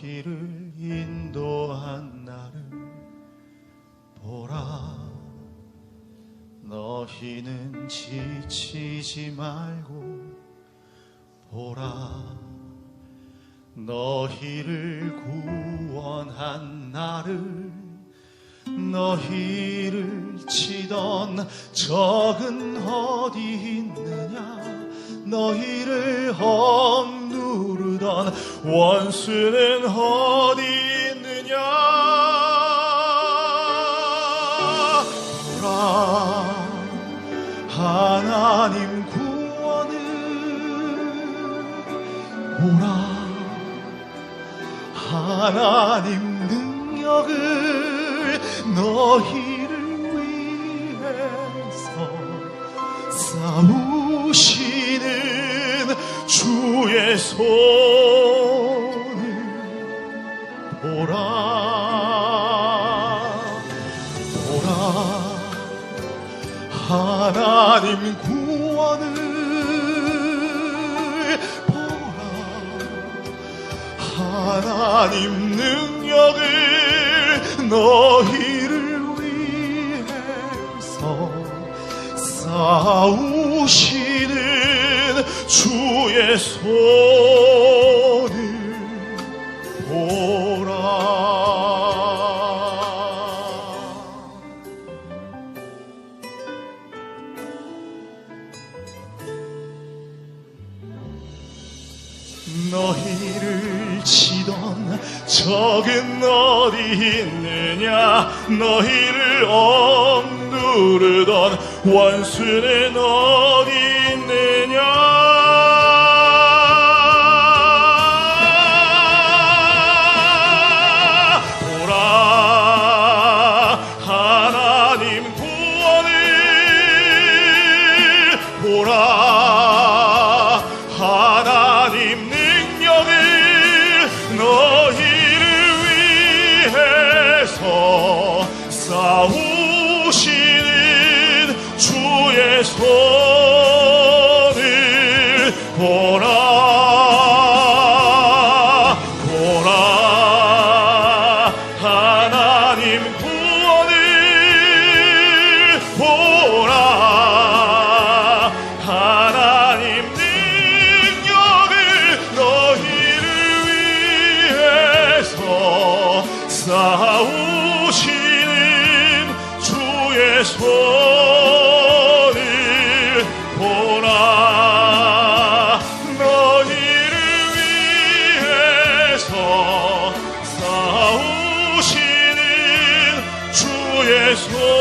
길을 인도한 나를 보라. 너희는 지치지 말고 보라. 너희를 구원한 나를 너희를 치던 적은 어디 있느냐? 너희를 험 누르던 원수는 어디 있느냐? 보라 하나님 구원을 보라 하나님 능력을 너희를 위해서 싸우시는 주의 손 보라 보라. 하나님 구원을 보라. 하나님 능력을 너희를 위해서 싸우시는 주의 손을 보라 너희를 치던 적은 어디 있느냐? 너희를 억누르던 원수는 어디 너희를 위해서 싸우시 소리 보라 너희를 위해서 싸우시는 주의 손